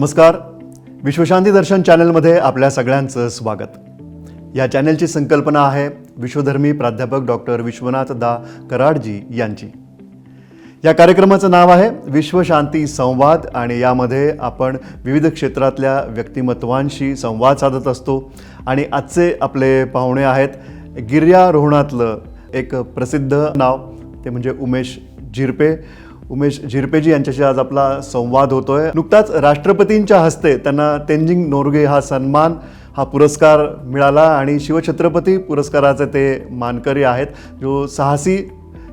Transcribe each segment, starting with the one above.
नमस्कार. विश्वशांती दर्शन चॅनलमध्ये आपल्या सगळ्यांचं स्वागत. या चॅनलची संकल्पना आहे विश्वधर्मी प्राध्यापक डॉक्टर विश्वनाथ दा कराडजी यांची. या कार्यक्रमाचं नाव आहे विश्वशांती संवाद आणि यामध्ये आपण विविध क्षेत्रातल्या व्यक्तिमत्वांशी संवाद साधत असतो आणि आजचे आपले पाहुणे आहेत गिर्यारोहणातलं एक प्रसिद्ध नाव ते म्हणजे उमेश झिरपे. उमेश झिरपेजी यांच्याशी आज आपला संवाद होतोय. नुकताच राष्ट्रपतींच्या हस्ते त्यांना तेंजिंग नोर्गे हा सन्मान हा पुरस्कार मिळाला आणि शिवछत्रपती पुरस्काराचे ते मानकरी आहेत. जो साहसी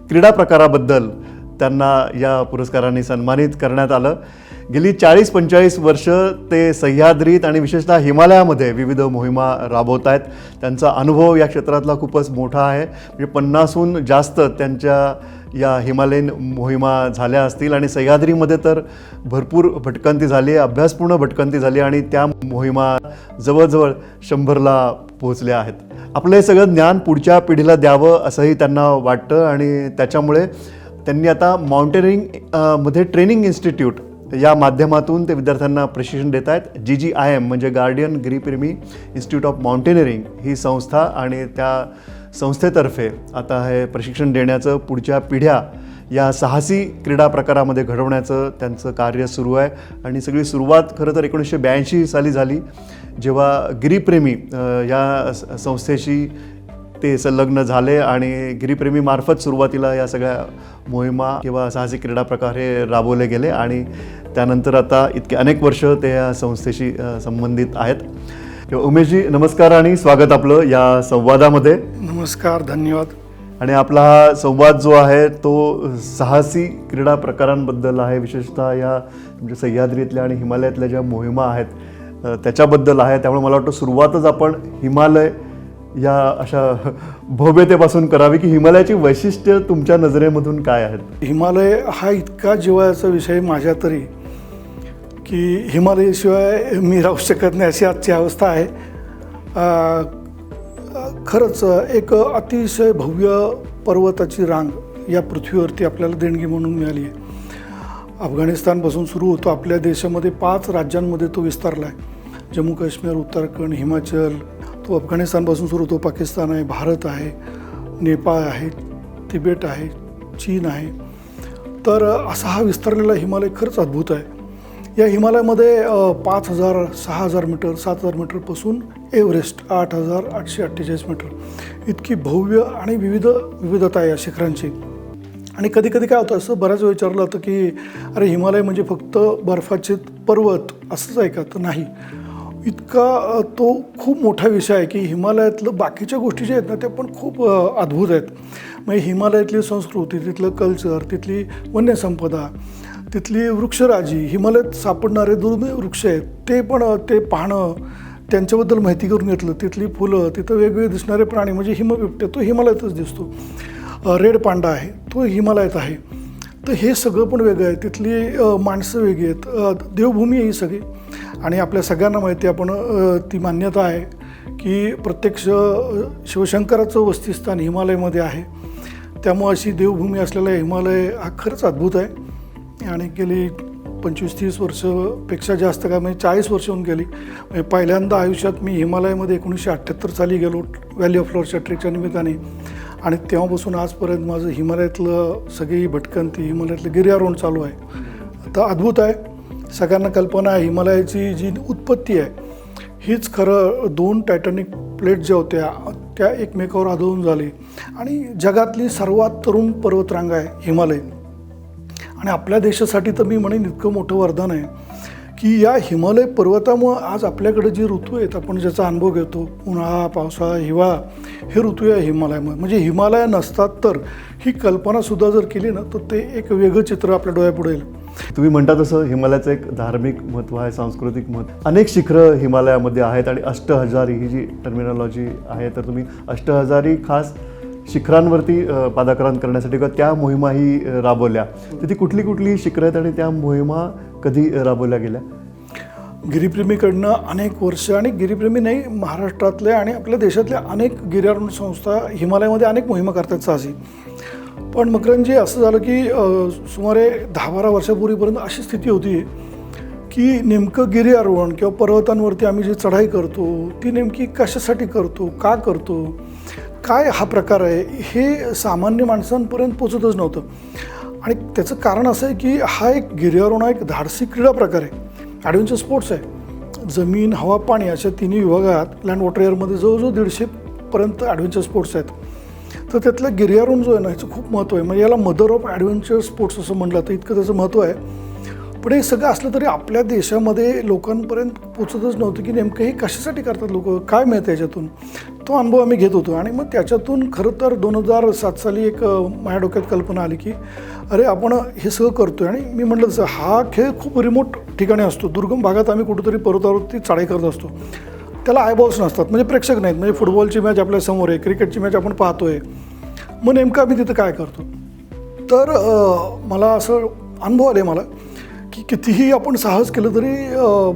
क्रीडा प्रकाराबद्दल त्यांना या पुरस्काराने सन्मानित करण्यात आलं. गेली चाळीस पंचेचाळीस वर्ष ते सह्याद्रीत आणि विशेषतः हिमालयामध्ये विविध मोहिमा राबवत आहेत. त्यांचा अनुभव या क्षेत्रातला खूपच मोठा आहे. म्हणजे पन्नासहून जास्त त्यांच्या या हिमालयीन मोहिमा झाल्या असतील आणि सह्याद्रीमध्ये तर भरपूर भटकंती झाली अभ्यासपूर्ण भटकंती झाली आणि त्या मोहिमा जवळजवळ शंभरला पोहोचल्या आहेत. आपलं हे सगळं ज्ञान पुढच्या पिढीला द्यावं असंही त्यांना वाटतं आणि त्याच्यामुळे त्यांनी आता माउंटेनिंगमध्ये ट्रेनिंग इन्स्टिट्यूट या माध्यमातून ते विद्यार्थ्यांना प्रशिक्षण देत आहेत. जी जी आय एम म्हणजे guardian Giripremi institute of mountaineering ही संस्था आणि त्या संस्थेतर्फे आता हे प्रशिक्षण देण्याचं पुढच्या पिढ्या या साहसी क्रीडा प्रकारामध्ये घडवण्याचं त्यांचं कार्य सुरू आहे. आणि सगळी सुरुवात खरं तर एकोणीसशे ब्याऐंशी साली झाली. जेव्हा गिरीप्रेमी या संस्थेशी ते संलग्न झाले आणि गिरीप्रेमीमार्फत सुरुवातीला या सगळ्या मोहिमा किंवा साहसी क्रीडा प्रकार हे राबवले गेले. आणि त्यानंतर आता इतके अनेक वर्ष ते या संस्थेशी संबंधित आहेत. तेव्हा उमेशजी नमस्कार आणि स्वागत आपलं या संवादामध्ये. नमस्कार धन्यवाद. आणि आपला हा संवाद जो आहे तो साहसी क्रीडा प्रकारांबद्दल आहे. विशेषतः या म्हणजे सह्याद्रीतल्या आणि हिमालयातल्या ज्या मोहिमा आहेत त्याच्याबद्दल आहे. त्यामुळे मला वाटतं सुरुवातच आपण हिमालय या अशा भव्यतेपासून करावी की हिमालयाची वैशिष्ट्य तुमच्या नजरेमधून काय आहेत? हिमालय हा इतका जिव्हाळ्याचा विषय माझ्या तरी की हिमालयाशिवाय मी राहू शकत नाही अशी आजची अवस्था आहे. खरंच एक अतिशय भव्य पर्वताची रांग या पृथ्वीवरती आपल्याला देणगी म्हणून मिळाली आहे. अफगाणिस्तानपासून सुरू होतो आपल्या देशामध्ये पाच राज्यांमध्ये तो विस्तारला आहे. जम्मू काश्मीर उत्तराखंड हिमाचल तो अफगाणिस्तानपासून सुरू होतो पाकिस्तान आहे भारत आहे नेपाळ आहे तिबेट आहे चीन आहे. तर असा हा विस्तारलेला हिमालय खरंच अद्भुत आहे. या हिमालयामध्ये पाच हजार सहा हजार मीटर सात हजार मीटरपासून एव्हरेस्ट आठ हजार आठशे अठ्ठेचाळीस मीटर. इतकी भव्य आणि विविध विविधता आहे या शिखरांची. आणि कधी कधी काय होतं असं बऱ्याच वेळ विचारलं होतं की अरे हिमालय म्हणजे फक्त बर्फाचे पर्वत असंच आहे का? तर नाही. इतका तो खूप मोठा विषय आहे की हिमालयातलं बाकीच्या गोष्टी ज्या आहेत ना त्या पण खूप अद्भुत आहेत. म्हणजे हिमालयातली संस्कृती तिथलं कल्चर तिथली वन्यसंपदा तिथली वृक्षराजी हिमालयात सापडणारे दुर्मिळ वृक्ष आहेत ते पण ते पाहणं त्यांच्याबद्दल माहिती करून घेतलं. तिथली फुलं तिथं वेगवेगळे दिसणारे प्राणी म्हणजे हिमबिबट्या तो हिमालयातच दिसतो. रेड पांडा आहे तो हिमालयात आहे. तर हे सगळं पण वेगळं आहे. तिथली माणसं वेगळी आहेत. देवभूमी आहे ही सगळी. आणि आपल्या सगळ्यांना माहिती आपण ती मान्यता आहे की प्रत्यक्ष शिवशंकराचं वस्तीस्थान हिमालयामध्ये आहे. त्यामुळं अशी देवभूमी असलेला हिमालय हा खरंच अद्भुत आहे. आणि गेली पंचवीस तीस वर्षपेक्षा जास्त काय म्हणजे चाळीस वर्ष होऊन गेली. म्हणजे पहिल्यांदा आयुष्यात मी हिमालयामध्ये एकोणीसशे अठ्ठ्याहत्तर साली गेलो व्हॅली ऑफ फ्लॉरच्या ट्रेकच्या निमित्ताने. आणि तेव्हापासून आजपर्यंत माझं हिमालयातलं सगळी भटकंती हिमालयातलं गिर्यारोहण चालू आहे. आता अद्भुत आहे. सगळ्यांना कल्पना आहे हिमालयाची जी उत्पत्ती आहे हीच खरं दोन टायटॅनिक प्लेट ज्या होत्या त्या एकमेकावर आदळून झाली. आणि जगातली सर्वात तरुण पर्वतरांग आहे हिमालय. आणि आपल्या देशासाठी तर मी म्हणेन इतकं मोठं वरदान आहे की या हिमालय पर्वतामुळं आज आपल्याकडे जे ऋतू आहेत आपण ज्याचा अनुभव घेतो उन्हाळा पावसाळा हिवाळा हे ऋतू आहे हिमालयामुळे. म्हणजे हिमालय नसतात तर ही कल्पनासुद्धा जर केली ना तर ते एक वेगळं चित्र आपल्या डोळ्यापुढे येईल तुम्ही म्हणता तसं हिमालयाचं एक धार्मिक महत्त्व आहे सांस्कृतिक महत्त्व. अनेक शिखरं हिमालयामध्ये आहेत आणि अष्टहजारी ही जी टर्मिनॉलॉजी आहे तर तुम्ही अष्टहजारी खास शिखरांवरती पादाक्रांत करण्यासाठी किंवा त्या मोहिमाही राबवल्या. तर ती कुठली कुठली शिखरं आहेत आणि त्या मोहिमा कधी राबवल्या गेल्या? गिरीप्रेमीकडनं अनेक वर्ष आणि गिरीप्रेमी नाही महाराष्ट्रातल्या आणि आपल्या देशातल्या अनेक गिर्यारोहण संस्था हिमालयामध्ये अनेक मोहिमा करतात साहसी. पण मकरंजी असं झालं की सुमारे दहा बारा वर्षापूर्वीपर्यंत अशी स्थिती होती की नेमकं गिर्यारोहण किंवा पर्वतांवरती आम्ही जी चढाई करतो ती नेमकी कशासाठी करतो का करतो? काय हा प्रकार आहे हे सामान्य माणसांपर्यंत पोचतच नव्हतं. आणि त्याचं कारण असं आहे की हा एक गिर्यारोहण हा एक धाडसी क्रीडा प्रकार आहे. ॲडव्हेंचर स्पोर्ट्स आहे. जमीन हवा पाणी अशा तिन्ही विभागात लँड वॉटर एअरमध्ये जवळजवळ दीडशेपर्यंत ॲडव्हेंचर स्पोर्ट्स आहेत. तर त्यातला गिर्यारोहण जो आहे ना ह्याचं खूप महत्त्व आहे. म्हणजे याला मदर ऑफ ॲडव्हेंचर स्पोर्ट्स असं म्हटलं तर इतकं त्याचं महत्त्व आहे. पण हे सगळं असलं तरी आपल्या देशामध्ये लोकांपर्यंत पोचतच नव्हतं की नेमकं हे कशासाठी करतात लोक? काय मिळतं याच्यातून? तो अनुभव आम्ही घेत होतो. आणि मग त्याच्यातून खरं तर दोन हजार सात साली एक माझ्या डोक्यात कल्पना आली की अरे आपण हे सगळं करतो आहे आणि मी म्हटलं तसं हा खेळ खूप रिमोट ठिकाणी असतो. दुर्गम भागात आम्ही कुठेतरी पर्वतावरती चढाई करत असतो. त्याला आयबॉल्स नसतात. म्हणजे प्रेक्षक नाहीत. म्हणजे फुटबॉलची मॅच आपल्यासमोर आहे. क्रिकेटची मॅच आपण पाहतोय. मग नेमकं आम्ही तिथं काय करतो? तर मला असं अनुभव आले मला. की कितीही आपण साहस केलं तरी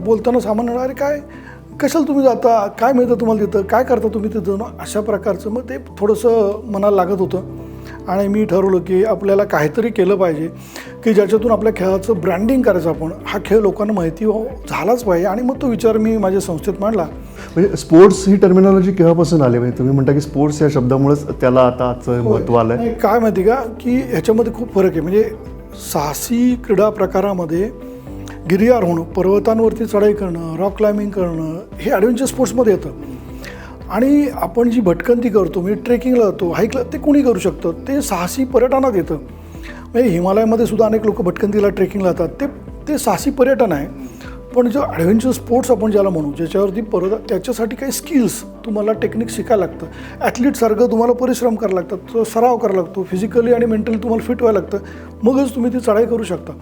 बोलताना सामान्य अरे काय कशाला तुम्ही जाता काय मिळतं तुम्हाला तिथं काय करता तुम्ही तिथं अशा प्रकारचं मग ते थोडंसं मनाला लागत होतं. आणि मी ठरवलं की आपल्याला काहीतरी केलं पाहिजे की ज्याच्यातून आपल्या खेळाचं ब्रँडिंग करायचं आपण. हा खेळ लोकांना माहिती हो झालाच पाहिजे. आणि मग तो विचार मी माझ्या संस्थेत मांडला. म्हणजे स्पोर्ट्स ही टर्मिनॉलॉजी केव्हापासून आली? म्हणजे तुम्ही म्हणता की स्पोर्ट्स या शब्दामुळेच त्याला आता आजचं महत्त्व आलं आहे काय माहिती का की ह्याच्यामध्ये खूप फरक आहे. म्हणजे साहसी क्रीडा प्रकारामध्ये गिर्यारोहण पर्वतांवरती चढाई करणं रॉक क्लाइम्बिंग करणं हे ॲडव्हेंचर स्पोर्ट्समध्ये येतं. आणि आपण जी भटकंती करतो म्हणजे ट्रेकिंगला जातो हाईकला ते कुणी करू शकतं? ते साहसी पर्यटनात येतं. म्हणजे हिमालयामध्ये सुद्धा अनेक लोक भटकंतीला ट्रेकिंगला जातात. ते ते साहसी पर्यटन आहे. पण जो ॲडव्हेंचर स्पोर्ट्स आपण ज्याला म्हणू ज्याच्यावरती परत त्याच्यासाठी काही स्किल्स तुम्हाला टेक्निक शिकायला लागतं. ॲथलीटसारखं तुम्हाला परिश्रम करायला लागतात तो सराव करावा लागतो फिजिकली आणि मेंटली तुम्हाला फिट व्हायला लागतं. मगच तुम्ही ती चढाई करू शकता.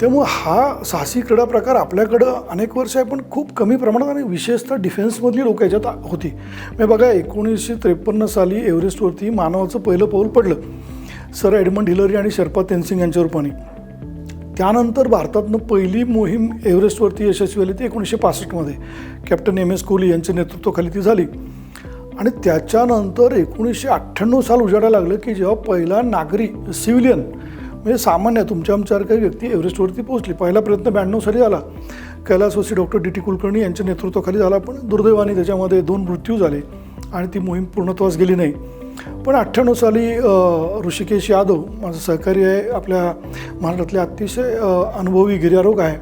त्यामुळं हा साहसी क्रीडा प्रकार आपल्याकडं अनेक वर्ष आहे पण खूप कमी प्रमाणात आणि विशेषतः डिफेन्समधली लोक याच्यात होती. म्हणजे बघा एकोणीसशे त्रेपन्न साली एव्हरेस्टवरती मानवाचं पहिलं पाऊल पडलं. सर एडमंड हिलरी आणि शर्पा तेनसिंग यांच्यावर पाणी. त्यानंतर भारतातनं पहिली मोहीम एव्हरेस्टवरती यशस्वी झाली ती एकोणीसशे पासष्टमध्ये. कॅप्टन एम एस कोहली यांच्या नेतृत्वाखाली ती झाली. आणि त्याच्यानंतर एकोणीसशे अठ्ठ्याण्णव साल उजाडायला लागलं की जेव्हा पहिला नागरी सिव्हिलियन म्हणजे सामान्य तुमच्या आमच्यासारख्या व्यक्ती एव्हरेस्टवरती पोहोचली. पहिला प्रयत्न ब्याण्णव साली झाला. कैलासवासी डॉक्टर डी टी कुलकर्णी यांच्या नेतृत्वाखाली झाला पण दुर्दैवाने त्याच्यामध्ये दोन मृत्यू झाले आणि ती मोहीम पूर्णत्वास गेली नाही. पण अठ्ठ्याण्णव साली ऋषिकेश यादव माझं सहकारी आहे आपल्या महाराष्ट्रातले अतिशय अनुभवी गिर्यारोग आहे.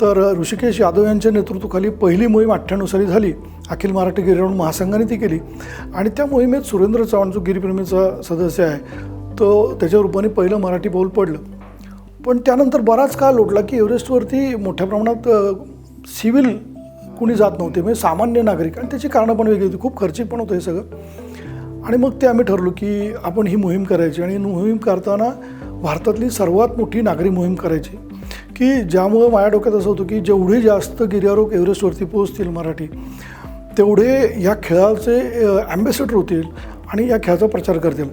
तर ऋषिकेश यादव यांच्या नेतृत्वाखाली पहिली मोहीम अठ्ठ्याण्णव साली झाली. अखिल मराठी गिर्यारोहण महासंघाने ती केली. आणि त्या मोहिमेत सुरेंद्र चव्हाण जो गिरीप्रेमीचा सदस्य आहे तो त्याच्या रूपाने पहिलं मराठी पाऊल पडलं. पण त्यानंतर बराच काळ लोटला की एव्हरेस्टवरती मोठ्या प्रमाणात सिव्हिल कुणी जात नव्हते. म्हणजे सामान्य नागरिक. आणि त्याची कारणं पण वेगळी होती. खूप खर्चिक पण होतं हे सगळं. आणि मग ते आम्ही ठरलो की आपण ही मोहीम करायची. आणि मोहीम करताना भारतातली सर्वात मोठी नागरी मोहीम करायची. की ज्यामुळं माझ्या डोक्यात असं होतं की जेवढे जास्त गिर्यारोग एव्हरेस्टवरती पोहोचतील मराठी तेवढे या खेळाचे ॲम्बॅसेडर होतील आणि या खेळाचा प्रचार करतील.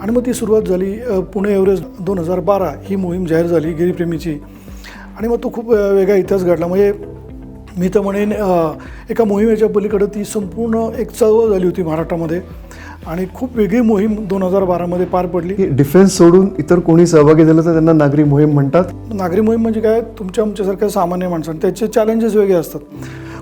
आणि मग ती सुरुवात झाली पुणे एव्हरेस्ट दोन हजार बारा ही मोहीम जाहीर झाली गिरीप्रेमीची. आणि मग तो खूप वेगळा इतिहास घडला. म्हणजे मी तर म्हणेन एका मोहिमेच्या पलीकडं ती संपूर्ण एक चळवळ झाली होती महाराष्ट्रामध्ये. आणि खूप वेगळी मोहीम दोन हजार बारामध्ये पार पडली. डिफेन्स सोडून इतर कोणी सहभागी झालं तर त्यांना नागरी मोहीम म्हणतात? नागरी मोहीम म्हणजे काय? तुमच्या आमच्यासारख्या सामान्य माणसांना. त्याचे चॅलेंजेस वेगळे असतात.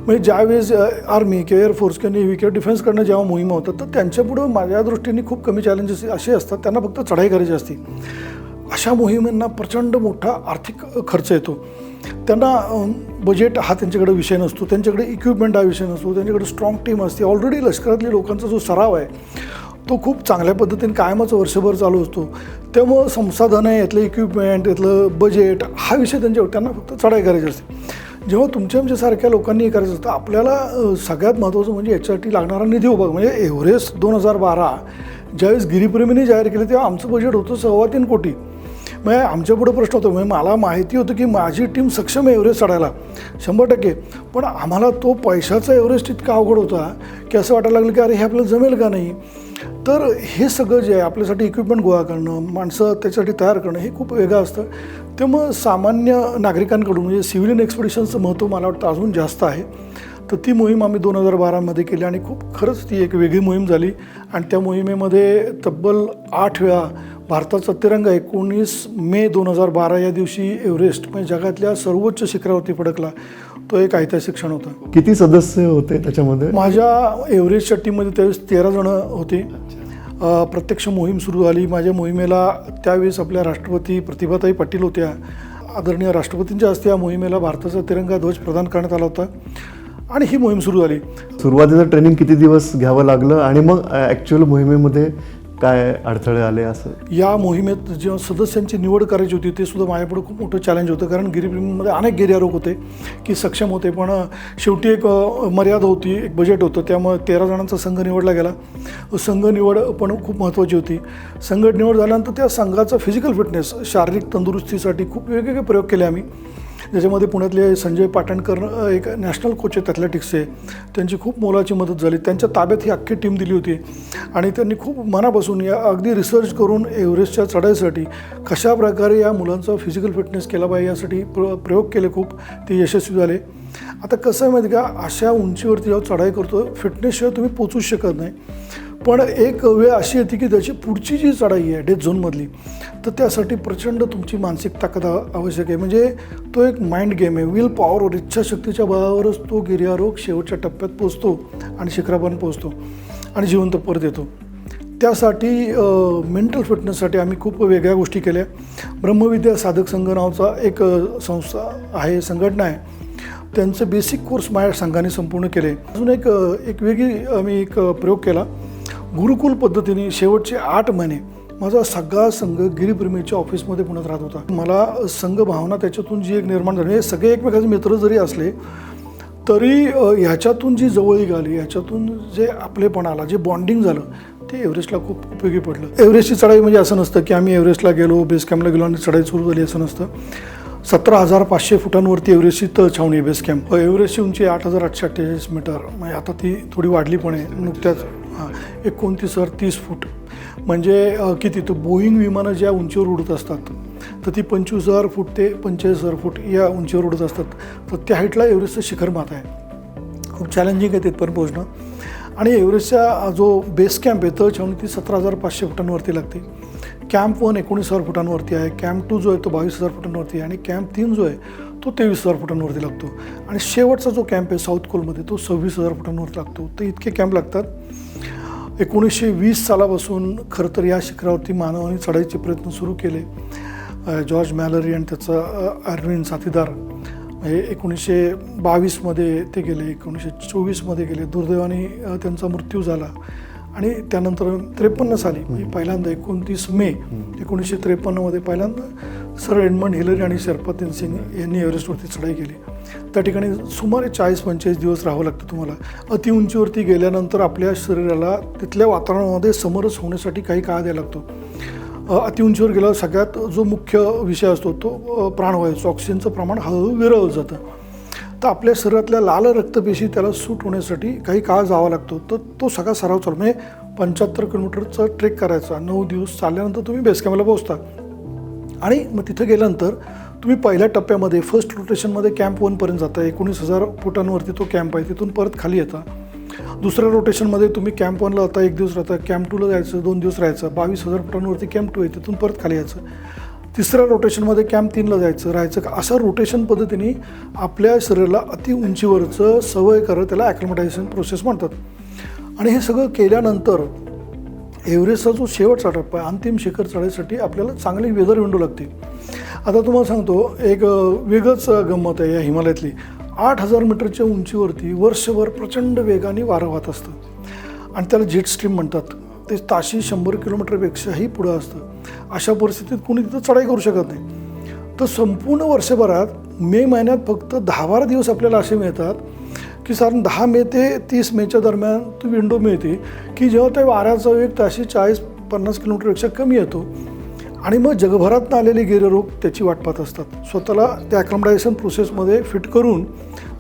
म्हणजे ज्यावेळेस आर्मी किंवा एअरफोर्स किंवा नेव्ही किंवा डिफेन्सकडनं जेव्हा मोहीम होतात तर त्यांच्यापुढं माझ्या दृष्टीने खूप कमी चॅलेंजेस असे असतात. त्यांना फक्त चढाई करायची असते. अशा मोहिमांना प्रचंड मोठा आर्थिक खर्च येतो. त्यांना बजेट हा त्यांच्याकडे विषय नसतो त्यांच्याकडे इक्विपमेंट हा विषय नसतो त्यांच्याकडे स्ट्रॉंग टीम असते. ऑलरेडी लष्करातल्या लोकांचा जो सराव आहे तो खूप चांगल्या पद्धतीने कायमच वर्षभर चालू असतो. त्यामुळं संसाधन आहे यातलं इक्विपमेंट यातलं बजेट हा विषय त्यांच्यावर त्यांना फक्त चढाई करायची असते. जेव्हा तुमच्या आमच्यासारख्या लोकांनी हे करायचं असतं आपल्याला सगळ्यात महत्त्वाचं म्हणजे याच्यासाठी लागणारा निधी उभा म्हणजे एव्हरेस्ट दोन हजार बारा ज्यावेळेस गिरीप्रेमीने जाहीर केलं तेव्हा आमचं बजेट होतं सव्वा तीन कोटी. म्हणजे आमच्यापुढं प्रश्न होतो म्हणजे मला माहिती होतं की माझी टीम सक्षम आहे एव्हरेस्ट चढायला. शंभर टक्के. पण आम्हाला तो पैशाचा एव्हरेस्ट इतका अवघड होता की असं वाटायला लागलं की अरे हे आपल्याला जमेल का नाही? तर हे सगळं जे आहे आपल्यासाठी इक्विपमेंट गोळा करणं माणसं त्याच्यासाठी तयार करणं हे खूप वेगळं असतं. त्यामुळं सामान्य नागरिकांकडून म्हणजे सिव्हिलियन एक्सपिडिशनचं महत्त्व मला वाटतं अजून जास्त आहे. तर ती मोहीम आम्ही दोन हजार बारामध्ये केली आणि खूप खरंच ती एक वेगळी मोहीम झाली. आणि त्या मोहिमेमध्ये तब्बल आठ वेळा भारताचा तिरंगा एकोणीस मे दोन हजार बारा या दिवशी एव्हरेस्ट म्हणजे जगातल्या सर्वोच्च शिखरावरती फडकला. तो एक ऐतिहासिक क्षण होता. किती सदस्य होते त्याच्यामध्ये? माझ्या एव्हरेस्टच्या टीममध्ये त्यावेळेस तेरा जणं होते. प्रत्यक्ष मोहीम सुरू झाली. माझ्या मोहिमेला त्यावेळेस आपल्या राष्ट्रपती प्रतिभाताई पाटील होत्या. आदरणीय राष्ट्रपतींच्या हस्ते या मोहिमेला भारताचा तिरंगा ध्वज प्रदान करण्यात आला होता. आणि ही मोहीम सुरू झाली. सुरुवातीचं ट्रेनिंग किती दिवस घ्यावं लागलं? आणि मग ॲक्च्युअल मोहिमेमध्ये काय अडथळे आले असं? या मोहिमेत जेव्हा सदस्यांची निवड करायची होती ते सुद्धा माझ्यापुढे खूप मोठं चॅलेंज होतं. कारण गिरीप्रेमीमध्ये अनेक गिर्यारोग होते की सक्षम होते. पण शेवटी एक मर्यादा होती एक बजेट होतं. त्यामुळे तेरा जणांचा संघ निवडला गेला. संघ निवड पण खूप महत्त्वाची होती. संघ निवड झाल्यानंतर त्या संघाचा फिजिकल फिटनेस शारीरिक तंदुरुस्तीसाठी खूप वेगवेगळे प्रयोग केले आम्ही. ज्याच्यामध्ये पुण्यातले संजय पाटणकर एक नॅशनल कोच आहेत ॲथलेटिक्सचे त्यांची खूप मोलाची मदत झाली. त्यांच्या ताब्यात ही अख्खी टीम दिली होती. आणि त्यांनी खूप मनापासून या अगदी रिसर्च करून एव्हरेस्टच्या चढाईसाठी कशा प्रकारे या मुलांचा फिजिकल फिटनेस केला पाहिजे यासाठी प्र प्रयोग केले खूप. ते यशस्वी झाले. आता कसं आहे माहिती का? अशा उंचीवरती जेव्हा चढाई करतो फिटनेसशिवाय तुम्ही पोचूच शकत नाही. पण एक वेळ अशी येते की त्याची पुढची जी चढाई आहे डेथ झोनमधली तर त्यासाठी प्रचंड तुमची मानसिक ताकद आवश्यक आहे. म्हणजे तो एक माइंड गेम आहे. विल पॉवरवर इच्छाशक्तीच्या बळावरच तो गिर्यारोग शेवटच्या टप्प्यात पोचतो आणि शिखरापर्यंत पोचतो आणि जिवंत परत येतो. त्यासाठी मेंटल फिटनेससाठी आम्ही खूप वेगळ्या गोष्टी केल्या. ब्रह्मविद्या साधक संघ नावाचा एक संस्था आहे संघटना आहे. त्यांचं बेसिक कोर्स माझ्या संघाने संपूर्ण केले. अजून एक एक वेगळी आम्ही एक प्रयोग केला. गुरुकुल पद्धतीने शेवटचे आठ महिने माझा सगळा संघ गिरीप्रेमीच्या ऑफिसमध्ये पुण्यात राहत होता. मला संघ भावना त्याच्यातून जी एक निर्माण झाली हे सगळे एकमेकाचे मित्र जरी असले तरी ह्याच्यातून जी जवळीक आली ह्याच्यातून जे आपलेपण आला जे बॉन्डिंग झालं ते एव्हरेस्टला खूप उपयोगी पडलं. एव्हरेस्टची चढाई म्हणजे असं नसतं की आम्ही एव्हरेस्टला गेलो बेस कॅम्पला गेलो आणि चढाई सुरू झाली असं नसतं. सतरा हजार पाचशे फुटांवरती एव्हरेस्टची तळ छावणी आहे बेस कॅम्प एव्हरेस्टची उंची आठ हजार आठशे अठ्ठेचाळीस मीटर. म्हणजे आता ती थोडी वाढली पण आहे नुकत्याच. हां एकोणतीस हजार तीस फूट. म्हणजे किती? तर बोईंग विमानं ज्या उंचीवर उडत असतात तर ती पंचवीस हजार फूट ते पंचेचाळीस हजार फूट या उंचीवर उडत असतात. तर त्या हाईटला एव्हरेस्टचं शिखर मात आहे. खूप चॅलेंजिंग आहे तिथपर्यंत पोहोचणं. आणि एव्हरेस्टचा जो बेस कॅम्प आहे तर छावणी ती सतरा हजार पाचशे फुटांवरती लागते. कॅम्प वन एकोणीस हजार फुटांवरती आहे. कॅम्प टू जो आहे तो बावीस हजार फुटांवरती आहे. आणि कॅम्प तीन जो आहे तो तेवीस हजार फुटांवरती लागतो. आणि शेवटचा जो कॅम्प आहे साऊथ कोलमध्ये तो सव्वीस हजार फुटांवरती लागतो. तर इतके कॅम्प लागतात. एकोणीसशे वीस सालापासून खरं तर या शिखरावरती मानवाने चढाईचे प्रयत्न सुरू केले. जॉर्ज मॅलरी आणि त्याचा अ, अरविंद साथीदार. हे एकोणीसशे बावीसमध्ये ते गेले एकोणीसशे चोवीसमध्ये गेले. दुर्दैवाने त्यांचा मृत्यू झाला. आणि त्यानंतर त्रेपन्न साली म्हणजे पहिल्यांदा एकोणतीस मे एकोणीसशे त्रेपन्नमध्ये पहिल्यांदा सर एडमंड हिलरी आणि शरपतीन सिंग यांनी एव्हरेस्टवरती चढाई केली. त्या ठिकाणी सुमारे चाळीस पंचेचाळीस दिवस राहावं लागतं तुम्हाला. अति उंचीवरती गेल्यानंतर आपल्या शरीराला तिथल्या वातावरणामध्ये समरस होण्यासाठी काही काळ द्यायला लागतो. अतिउंचीवर गेल्यावर सगळ्यात जो मुख्य विषय असतो तो प्राणवायूचं ऑक्सिजनचं प्रमाण हळूहळू विरळलं जातं. तर आपल्या शरीरातल्या लाल रक्तपेशी त्याला सूट होण्यासाठी काही काळ जावा लागतो. तर तो सगळा सराव चालू म्हणजे पंच्याहत्तर किलोमीटरचा ट्रेक करायचा. नऊ दिवस चालल्यानंतर तुम्ही बेस कॅम्पला पोहोचता. आणि मग तिथं गेल्यानंतर तुम्ही पहिल्या टप्प्यामध्ये फर्स्ट रोटेशनमध्ये कॅम्प वनपर्यंत जाता एकोणीस हजार फुटांवरती तो कॅम्प आहे. तिथून परत खाली येता. दुसऱ्या रोटेशनमध्ये तुम्ही कॅम्प वनला जाता एक दिवस राहता कॅम्प टूला जायचं दोन दिवस राहायचं. बावीस हजार फुटांवरती कॅम्प टू आहे तिथून परत खाली यायचं. तिसऱ्या रोटेशनमध्ये कॅम्प तीनला जायचं राहायचं. का अशा रोटेशन पद्धतीने आपल्या शरीराला अति उंचीवरचं सवय करत त्याला ॲक्लमटायझेशन प्रोसेस म्हणतात. आणि हे सगळं केल्यानंतर एव्हरेस्टचा जो शेवटचा टप्पा आहे अंतिम शिखर चढायसाठी आपल्याला चांगली वेदर विंडो लागते आता तुम्हाला सांगतो एक वेगळंच गंमत आहे या हिमालयातली. आठ हजार मीटरच्या उंचीवरती वर्षभर प्रचंड वेगाने वारं वाहत असतं. आणि त्याला जेट स्ट्रीम म्हणतात. ते ताशी शंभर किलोमीटरपेक्षाही पुढं असतं. अशा परिस्थितीत कोणी तिथं चढाई करू शकत नाही. तर संपूर्ण वर्षभरात मे महिन्यात फक्त दहा बारा दिवस आपल्याला असे मिळतात की साधारण दहा मे ते तीस मेच्या दरम्यान ती विंडो मिळते की जेव्हा त्या वाऱ्याचा वेग ताशी चाळीस पन्नास किलोमीटरपेक्षा कमी येतो. आणि मग जगभरात आलेले गिर्यरोग त्याची वाट पाहत असतात. स्वतःला त्या अकॉमडायझेशन प्रोसेसमध्ये फिट करून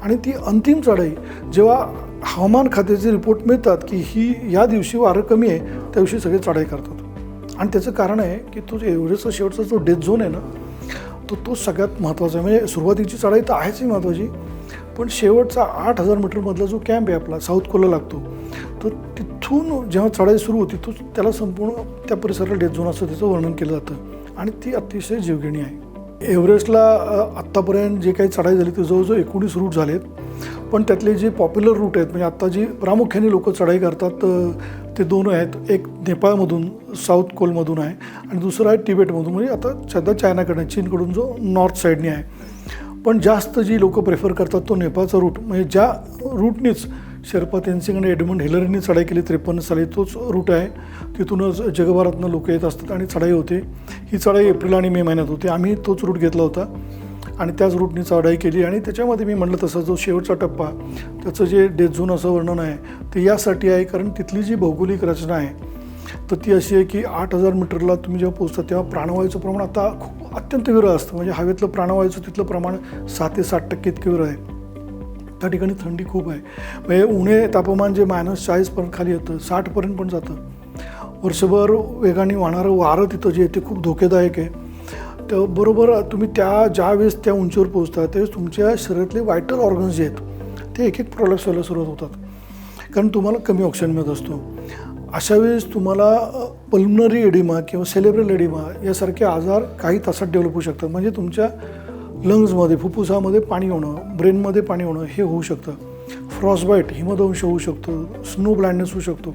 आणि ती अंतिम चढाई जेव्हा हवामान खात्याचे रिपोर्ट मिळतात की ही या दिवशी वारं कमी आहे त्या दिवशी सगळे चढाई करतात. आणि त्याचं कारण आहे की तो एव्हरेस्टचा शेवटचा जो डेथ झोन आहे ना तो तो सगळ्यात महत्त्वाचा आहे. म्हणजे सुरुवातीची चढाई तर आहेच ही महत्त्वाची. पण शेवटचा आठ हजार मीटरमधला जो कॅम्प आहे आपला साऊथ कोला लागतो तर तिथून जेव्हा चढाई सुरू होती तो त्याला संपूर्ण त्या परिसराला डेथ झोन असं त्याचं वर्णन केलं जातं. आणि ती अतिशय जीवघेणी आहे. एव्हरेस्टला आत्तापर्यंत जे काही चढाई झाली ते जवळजवळ एकोणीस रूट झालेत. पण त्यातले जे पॉप्युलर रूट आहेत म्हणजे आत्ता जी प्रामुख्याने लोक चढाई करतात ते दोन आहेत. एक नेपाळमधून साऊथ कोलमधून आहे. आणि दुसरं आहे तिबेटमधून. म्हणजे आता सध्या चायनाकडनं चीनकडून जो नॉर्थ साईडने आहे. पण जास्त जी लोक प्रेफर करतात तो नेपाळचा रूट म्हणजे ज्या रूटनीच शेर्पा तेनसिंग आणि एडमंड हिलरींनी चढाई केली त्रेपन्न साली तोच रूट आहे. तिथूनच जगभरातनं लोक येत असतात आणि चढाई होते. ही चढाई एप्रिल आणि मे महिन्यात होती. आम्ही तोच रूट घेतला होता. आणि त्याच रूटनी चढाई केली आणि त्याच्यामध्ये मी म्हटलं तसं जो शेवटचा टप्पा त्याचं जे डेथ झोन असं वर्णन आहे ते यासाठी आहे कारण तिथली जी भौगोलिक रचना आहे तर ती अशी आहे की आठ हजार मीटरला तुम्ही जेव्हा पोहोचता तेव्हा प्राणवायूचं प्रमाण आता खूप अत्यंत विरळ असतं. म्हणजे हवेतलं प्राणवायूचं तिथलं प्रमाण सहा ते साठ टक्के इतकं विरळ आहे. त्या ठिकाणी थंडी खूप आहे. म्हणजे उणे तापमान जे मायनस चाळीसपर्यंत खाली येतं साठपर्यंत पण जातं. वर्षभर वेगाने वाहणारं वारं तिथं जे ते खूप धोकेदायक आहे. तर बरोबर तुम्ही त्या ज्यावेळेस त्या उंचीवर पोहोचता त्यावेळेस तुमच्या शरीरातले वायटल ऑर्गन्स जे आहेत ते एक एक प्रॉडक्ट्स व्हायला सुरुवात होतात. कारण तुम्हाला कमी ऑक्सिजन मिळत असतो. अशा वेळेस तुम्हाला पल्मनरी एडिमा किंवा सेलेब्रल एडिमा यासारखे आजार काही तासात डेव्हलप होऊ शकतात. म्हणजे तुमच्या लंग्समध्ये फुफ्फुसामध्ये पाणी होणं ब्रेनमध्ये पाणी होणं हे होऊ शकतं. फ्रॉसबाईट हिमदंश होऊ शकतो. स्नो ब्लाइंडनेस होऊ शकतो.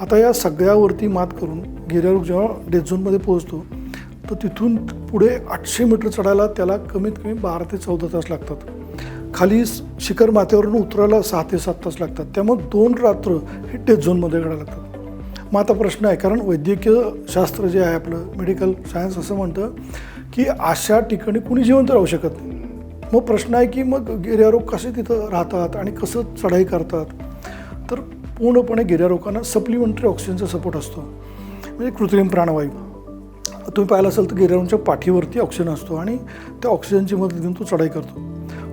आता या सगळ्यावरती मात करून गिर्यारोग जेव्हा डेथ झोनमध्ये पोहोचतो तर तिथून पुढे आठशे मीटर चढायला त्याला कमीत कमी बारा ते चौदा तास लागतात. खाली शिखर माथ्यावरून उतरायला सहा ते सात तास लागतात. त्यामुळे दोन रात्र हे डेथ झोनमध्ये घडायला लागतात. मग आता प्रश्न आहे कारण वैद्यकीय शास्त्र जे आहे आपलं मेडिकल सायन्स असं म्हणतं की अशा ठिकाणी कुणी जिवंत राहू शकत नाही. मग प्रश्न आहे की मग गिर्यारोग कसे तिथं राहतात आणि कसं चढाई करतात? तर पूर्णपणे गिर्यारोगांना सप्लिमेंटरी ऑक्सिजनचा सपोर्ट असतो. म्हणजे कृत्रिम प्राणवायू. तुम्ही पाहिलं असेल तर गिर्यारोगच्या पाठीवरती ऑक्सिजन असतो आणि त्या ऑक्सिजनची मदत घेऊन तो चढाई करतो.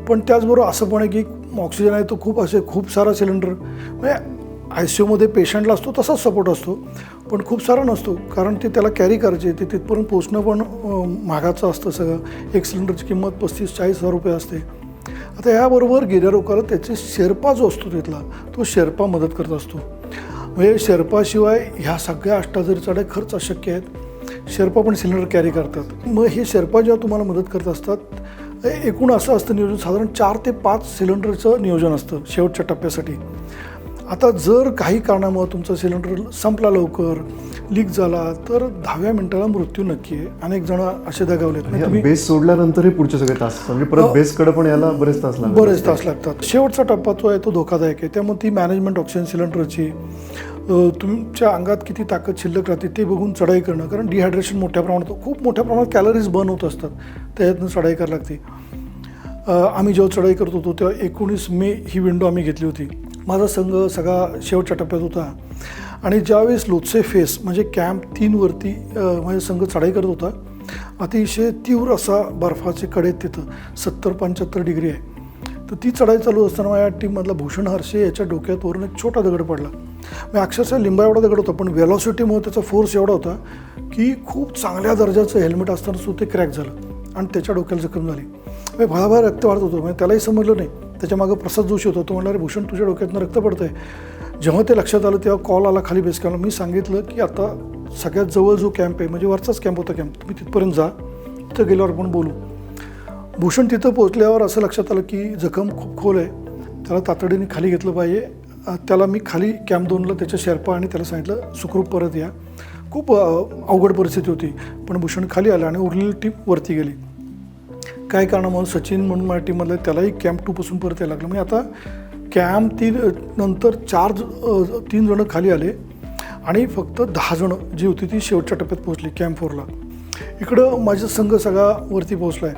पण त्याचबरोबर असं पण आहे की ऑक्सिजन आहे तो खूप असे खूप सारा सिलेंडर म्हणजे आय सी यूमध्ये पेशंटला असतो तसाच सपोर्ट असतो. पण खूप सारा नसतो कारण ते त्याला कॅरी करायचे. ते तिथपर्यंत पोचणं पण महागाचं असतं सगळं. एक सिलेंडरची किंमत पस्तीस चाळीस हजार रुपये असते. आता ह्याबरोबर गिर्यारोकाला त्याचे शेर्पा जो असतो तिथला तो शेर्पा मदत करत असतो. म्हणजे शेर्पाशिवाय ह्या सगळ्या अष्टाधारी चढाई खर्च अशक्य आहेत. शेर्पा पण सिलेंडर कॅरी करतात. मग हे शेर्पा जेव्हा तुम्हाला मदत करत असतात एकूण असं असतं नियोजन साधारण चार ते पाच सिलेंडरचं नियोजन असतं शेवटच्या टप्प्यासाठी. आता जर काही कारणामुळे तुमचा सिलेंडर संपला लवकर लीक झाला तर दहाव्या मिनिटाला मृत्यू नक्की आहे. अनेक जण असे दगावलेत तुम्ही बेस सोडल्यानंतर हे पुढचे सगळे तास म्हणजे परत बेसकडे पण याला बरेच तास लागतात. बरेच तास लागतात. शेवटचा टप्पा जो आहे तो धोकादायक आहे. त्यामुळे ती मॅनेजमेंट ऑक्सिजन सिलेंडरची तुमच्या अंगात किती ताकद शिल्लक राहते ते बघून चढाई करणं. कारण डिहायड्रेशन मोठ्या प्रमाणात खूप मोठ्या प्रमाणात कॅलरीज बर्न होत असतात. त्याच्यातनं चढाई करावी लागते. आम्ही जेव्हा चढाई करत होतो तेव्हा एकोणीस मे ही विंडो आम्ही घेतली होती. माझा संघ सगळा शेवटच्या टप्प्यात होता. आणि ज्यावेळेस लोत्से फेस म्हणजे कॅम्प तीनवरती म्हणजे माझा संघ चढाई करत होता अतिशय तीव्र असा बर्फाचे कडे आहेत तिथं. सत्तर पंच्याहत्तर डिग्री आहे. तर ती चढाई चालू असताना माझ्या टीममधला भूषण हर्षे याच्या डोक्यात वरून एक छोटा दगड पडला. मी अक्षरशः लिंबा एवढा दगड होता पण वेलॉसिटीमुळे त्याचा फोर्स एवढा होता की खूप चांगल्या दर्जाचं हेल्मेट असताना सुद्धा ते क्रॅक झालं आणि त्याच्या डोक्याला जखम झाली. मी भळाभळ रक्त वाढत होतो म्हणजे त्यालाही समजलं नाही. त्याच्या मागं प्रसाद जोशी होता. तो म्हणला अरे भूषण तुझ्या डोक्यातनं रक्त पडतंय. जेव्हा ते लक्षात आलं तेव्हा कॉल आला खाली बेस मी सांगितलं की आता सगळ्यात जवळ जो कॅम्प आहे म्हणजे वरचाच कॅम्प होता कॅम्प तुम्ही तिथपर्यंत जा. तिथं गेल्यावर आपण बोलू. भूषण तिथं पोहोचल्यावर असं लक्षात आलं की जखम खूप खोल आहे. त्याला तातडीने खाली घेतलं पाहिजे. त्याला मी खाली कॅम्प दोनला त्याच्या शेर्पा आणि त्याला सांगितलं सुखरूप परत या. खूप अवघड परिस्थिती होती. पण भूषण खाली आला आणि उरलेली टीम वरती गेली. काय कारणामुळे सचिन म्हणून मराठीमधलं टीममधलं त्यालाही कॅम्प टूपासून परत यायला लागलं. म्हणजे आता कॅम्प तीन नंतर चार ज- तीन जणं खाली आले आणि फक्त दहा जणं जी होती ती शेवटच्या टप्प्यात पोहोचली कॅम्प फोरला इकडं माझा संघ सगळा वरती पोहोचला आहे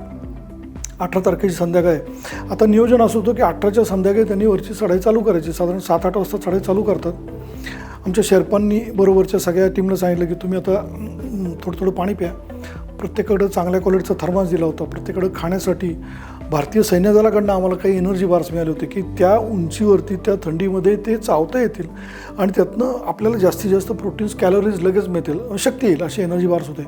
अठरा तारखेची संध्याकाळ आहे. आता नियोजन असं होतं की अठराच्या संध्याकाळी त्यांनी वरची चढाई चालू करायची. साधारण सात आठ वाजता चढाई चालू करतात. आमच्या शेर्पांनी बरोबरच्या सगळ्या टीमला सांगितलं की तुम्ही आता थोडं थोडं पाणी प्या. प्रत्येकाकडं चांगल्या क्वालिटीचा थर्मास दिला होता. प्रत्येकडं खाण्यासाठी भारतीय सैन्य दलाकडनं आम्हाला काही एनर्जी बार्स मिळाले होते की त्या उंचीवरती त्या थंडीमध्ये ते चावता येतील आणि त्यातनं आपल्याला जास्तीत जास्त प्रोटीन्स कॅलरीज लगेच मिळतील. शक्ती येईल असे एनर्जी बार्स होते.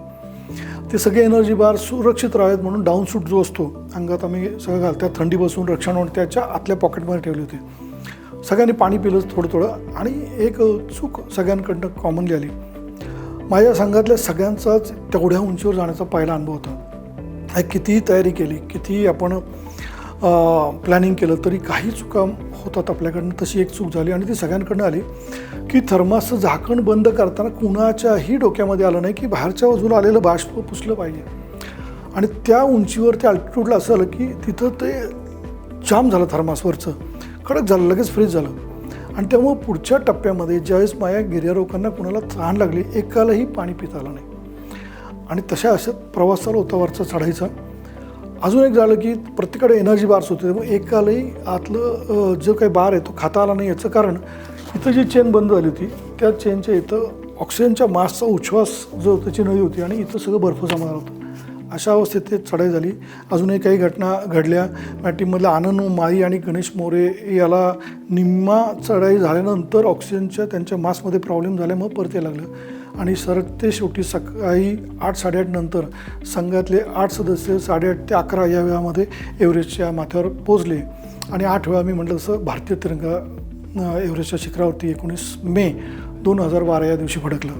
ते सगळे एनर्जी बार सुरक्षित राहावेत म्हणून डाऊन सूट जो असतो अंगात आम्ही सगळं घाल त्या थंडीपासून रक्षण होऊन त्याच्या आतल्या पॉकेटमध्ये ठेवले होते. सगळ्यांनी पाणी पिलं थोडं थोडं आणि एक चूक सगळ्यांकडनं कॉमनली आली. माझ्या संघातल्या सगळ्यांचाच तेवढ्या उंचीवर जाण्याचा पहिला अनुभव होता. आणि कितीही तयारी केली कितीही आपण प्लॅनिंग केलं तरी काही चुका होतात आपल्याकडनं. तशी एक चूक झाली आणि ती सगळ्यांकडनं आली की थर्मासचं झाकण बंद करताना कुणाच्याही डोक्यामध्ये आलं नाही की बाहेरच्या बाजूला आलेलं बाष्प पुसलं पाहिजे. आणि त्या उंचीवर त्या अल्टिट्यूडला असं आलं की तिथं ते जाम झालं थर्मासवरचं. कडक झालं लगेच फ्रीज झालं. आणि त्यामुळं पुढच्या टप्प्यामध्ये ज्यावेळेस माझ्या गिर्यारोहकांना कुणाला तहान लागली एकालाही पाणी पिता आलं नाही. आणि तशा अशा प्रवास चालू होता वरचा चढायचा. अजून एक झालं की प्रत्येकडे एनर्जी बार्स होते त्यामुळे एकालाही आतलं जो काही बार आहे तो खाता आला नाही. याचं कारण इथं जी चेन बंद झाली होती त्या चेनच्या इथं ऑक्सिजनच्या मास्कचा उच्छ्वास जो त्याची नळी होती आणि इथं सगळं बर्फ जमा झाला होता. अशा अवस्थेत ते चढाई झाली. अजूनही काही घटना घडल्या. या टीममधल्या आनंद माळी आणि गणेश मोरे याला निम्मा चढाई झाल्यानंतर ऑक्सिजनच्या त्यांच्या मासमध्ये प्रॉब्लेम झाल्यामुळे परत यायला लागलं. आणि सरते शेवटी सकाळी आठ साडेआठ नंतर संघातले आठ सदस्य साडेआठ ते अकरा या वेळामध्ये एव्हरेस्टच्या माथ्यावर पोचले आणि आठ वेळा मी म्हटलं तसं भारतीय तिरंगा एव्हरेस्टच्या शिखरावरती एकोणीस मे दोन हजार बारा या दिवशी फडकलं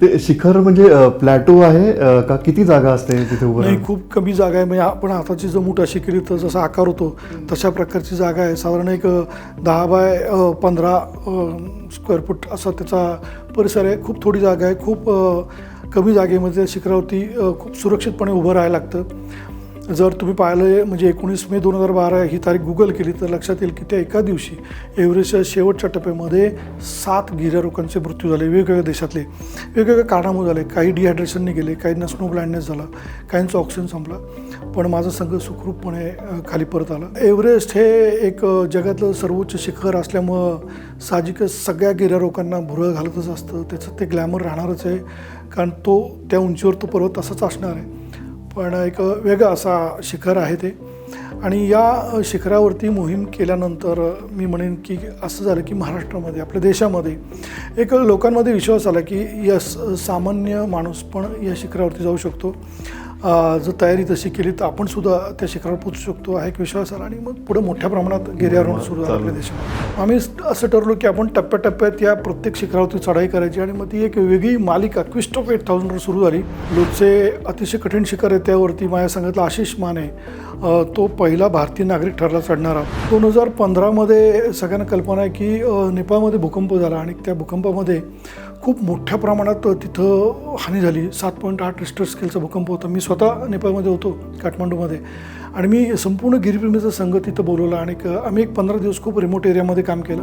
ते शिखर म्हणजे प्लॅटो आहे का किती जागा असते तिथे उभं नाही? खूप कमी जागा आहे. म्हणजे आपण हाताची जर मूठ तर जसा आकार होतो तशा प्रकारची जागा आहे. साधारण एक दहा बाय पंधरा स्क्वेअर फूट असा त्याचा परिसर आहे. खूप थोडी जागा आहे. खूप कमी जागेमध्ये शिखरावरती खूप सुरक्षितपणे उभं राहायला लागतं. जर तुम्ही पाहिलं म्हणजे एकोणीस मे दोन हजार बारा ही तारीख गुगल केली तर लक्षात येईल की त्या एका दिवशी एव्हरेस्टच्या शेवटच्या टप्प्यामध्ये सात गिर्यारोकांचे मृत्यू झाले वेगवेगळ्या देशातले. वेगवेगळ्या कारणामुळे झाले. काही डिहायड्रेशनने गेले काहींना स्नो ब्लाइंडनेस झाला काहींचा ऑक्सिजन संपला. पण माझा संघ सुखरूपपणे खाली परत आला. एव्हरेस्ट हे एक जगातलं सर्वोच्च शिखर असल्यामुळं साहजिकच सगळ्या गिर्यारोकांना भुरळ घालतच असतं. त्याचं ते ग्लॅमर राहणारच आहे. कारण तो त्या उंचीवर तो पर्वत तसाच असणार आहे. पण एक वेगळा असा शिखर आहे ते. आणि या शिखरावरती मोहीम केल्यानंतर मी म्हणेन की असं झालं की महाराष्ट्रामध्ये आपल्या देशामध्ये एक लोकांमध्ये विश्वास आला की यस सामान्य माणूस पण या शिखरावरती जाऊ शकतो. जर तयारी तशी केली तर आपण सुद्धा त्या शिखरावर पोचू शकतो हा एक विश्वास आला आणि मग पुढे मोठ्या प्रमाणात गिर्यारोहण सुरू झालं आपल्या देशामध्ये. आम्ही असं ठरलो की आपण टप्प्याटप्प्यात या प्रत्येक शिखरावरती चढाई करायची. आणि मग ती एक वेगळी मालिका क्विस्ट ऑफ एट थाउजंडवर सुरू झाली. लोकचे अतिशय कठीण शिखर आहे त्यावरती माझ्या संघातला आशिष माने तो पहिला भारतीय नागरिक ठरला चढणारा. दोन हजार पंधरामध्ये सगळ्यांना कल्पना आहे की नेपाळमध्ये भूकंप झाला. आणि त्या भूकंपामध्ये खूप मोठ्या प्रमाणात तिथं हानी झाली. सात पॉईंट आठ रिस्टर स्केलचा भूकंप होता. मी स्वतः नेपाळमध्ये होतो काठमांडूमध्ये. आणि मी संपूर्ण गिरीप्रेमीचा संघ तिथं बोलवला आणि आम्ही एक पंधरा दिवस खूप रिमोट एरियामध्ये काम केलं.